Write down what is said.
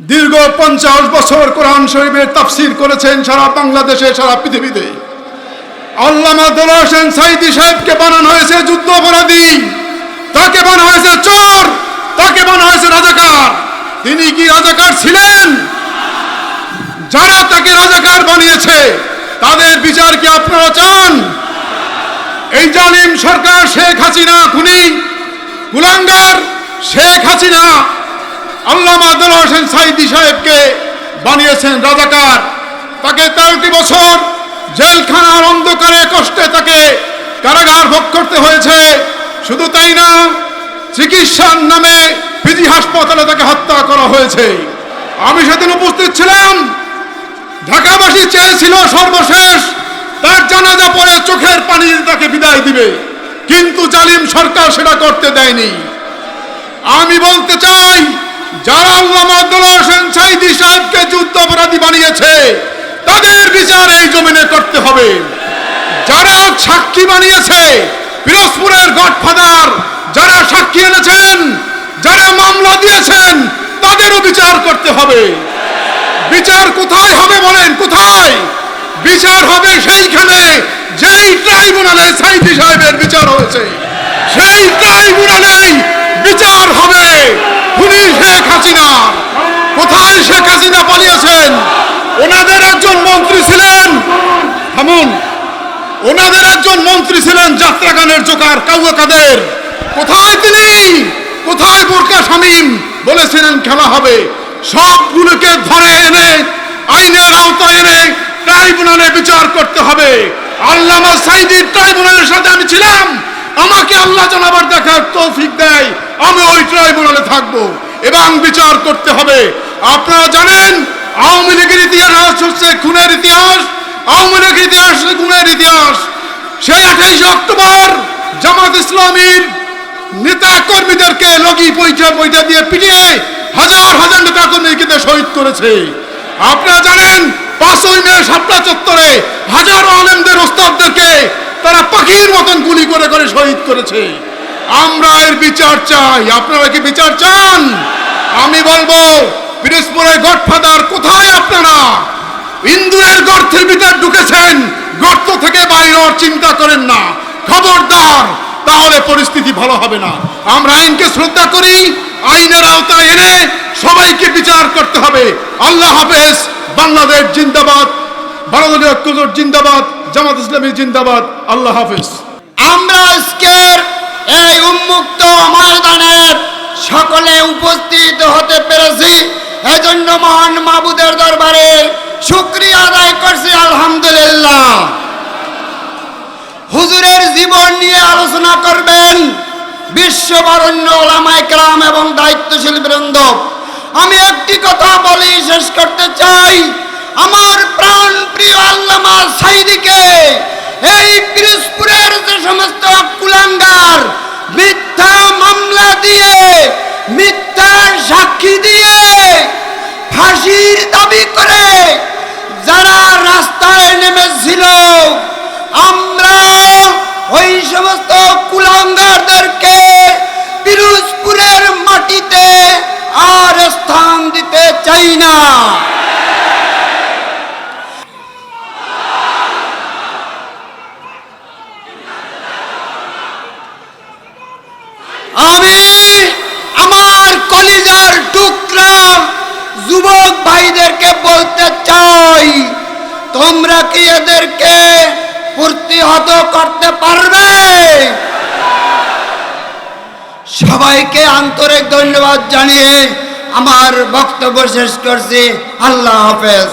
দীর্ঘ পঞ্চাশ বছর কোরআন শরীফের তাফসির করেছেন সারা বাংলাদেশে, সারা পৃথিবীতে। আল্লামা দোলা হোসেন সাইদি সাহেবকে বানানো হয়েছে যুদ্ধ অপরাধী। তাকে বানানো হয়েছে চোর। তাকে বানানো হয়েছে রাজাকার। তিনি কি রাজাকার ছিলেন? যারা তাকে রাজাকার বানিয়েছে, তাদের বিচার কি আপনারা চান? এই জালিম সরকার শেখ হাসিনা, খুনি কুলাঙ্গার শেখ হাসিনা আল্লামা আব্দুল হোসেন সাইদি সাহেবকে বানিয়েছেন রাজাকার। তাকে তেরোটি বছর জেলখানার অন্ধকারে কষ্টে তাকে কারাগার ভোগ করতে হয়েছে। শুধু তাই না, চিকিৎসার নামে পিজি হাসপাতালে তাকে হত্যা করা হয়েছে। আমি সেদিন উপস্থিত ছিলাম। ঢাকাবাসী চেয়েছিল সর্বশেষ, তার জানাজা পরে চোখের পানি তাকে বিদায় দিবে। কিন্তু জালিম সরকার সেটা করতে দেয়নি। আমি বলতে চাই যারা আল্লামা আব্দুল হোসেন সাইদি সাহেবকে যুদ্ধ অপরাধী বানিয়েছে, তাদের বিচার এই জমিনে করতে হবে। যারা সাক্ষী বানিয়েছে, পিরোজপুরের গডফাদার, যারা সাক্ষী এনেছেন, যারা মামলা দিয়েছেন, তাদেরও বিচার করতে হবে। বিচার কোথায় হবে বলেন, কোথায়? বিচার হবে সেইখানে, যেই ট্রাইব্যুনালে সাইদি সাহেবের বিচার হয়েছে। সেই ট্রাইব্যুনালেই বিচার হবে। খুনি শেখ হাসিনা। কোথায় শেখ হাসিনা পালিয়েছেন? ওনাদের একজন মন্ত্রী ছিলেন। থামুন। ওনাদের একজন মন্ত্রী ছিলেন যাত্রাগানের জোকার কাউয়া কাদের। কোথায় তিনি? কোথায় বোরকা শামীম? বলেছিলেন, খেলা হবে। সবগুলোকে ধরে এনে, আইনের আওতায় এনে ট্রাইব্যুনালে বিচার করতে হবে। আল্লামা সাইদির ট্রাইব্যুনালের সাথে আমি আমাকে আল্লাহ জানাবার দেখার তৌফিক দেয়, আমি ওই ট্রাইব্যুনালে থাকব এবং বিচার করতে হবে। আপনারা জানেন, আওয়ামী লীগের ইতিহাস হচ্ছে খুনের ইতিহাস, আওয়ামী লীগের ইতিহাস খুনের ইতিহাস। সেই আঠাইশে অক্টোবর জামাত ইসলামীর নেতা কর্মীদেরকে লগি পয়সা পয়সা দিয়ে পিটিয়ে হাজার হাজার নেতা কর্মীকে শহীদ করেছে। আপনারা জানেন, পাঁচই মে সাপটা চত্বরে হাজারো আলেমদের ওস্তাদদেরকে তারা পাখির মতন গুলি করে করে শহীদ করেছে। আমরা এর বিচার চাই। আপনারা কি বিচার চান? আমি বলব, পিরোজপুরের গডফাদার কোথায় আপনারা? ইন্দুরের গর্তের ভিতর ঢুকেছেন। গর্ত থেকে বাইরে চিন্তা করেন না। খবরদার, তাহলে পরিস্থিতি ভালো হবে না। আমরা আইনকে শ্রদ্ধা করি, আইনের আওতায় এনে সবাইকে বিচার করতে হবে। আল্লাহ হাফেজ, বাংলাদেশ জিন্দাবাদ বাংলাদেশ জিন্দাবাদ। জামাত ইসলামী জিন্দাবাদ। আল্লাহ হাফেজ। আমরা আজকের এই উন্মুক্ত ময়দানের সকলে উপস্থিত হতে পেরেছি। এজন্য মহান মাবুদের দরবারে শুক্রিয়া আদায় করছি, আলহামদুলিল্লাহ। হুজুরের জীবন নিয়ে আলোচনা করবেন বিশ্ববরণ্য ওলামায় ক্রাম এবং দায়িত্বশীল বৃন্দ। আমি একটি কথা বলি, শেষ করতে চাই। আমার প্রাণ প্রিয় আল্লামা সাইদিকে, এই পিরোজপুরের যে সমস্ত কুলাঙ্গার মিথ্যা মামলা দিয়ে, মিথ্যা সাক্ষী দিয়ে ফাঁসির দাবি করে যারা রাস্তায় নেমেছিল আমরা ওই সমস্ত কুলাঙ্গারদেরকে পিরোজপুরের মাটিতে আর স্থান দিতে চাই না আমি আমার কলিজার টুকরা যুবক ভাইদেরকে বলতে চাই, তোমরা কি এদেরকে প্রতিহত করতে পারবে? সবাইকে আন্তরিক ধন্যবাদ জানিয়ে আমার বক্তব্য শেষ করছি। আল্লাহ হাফেজ।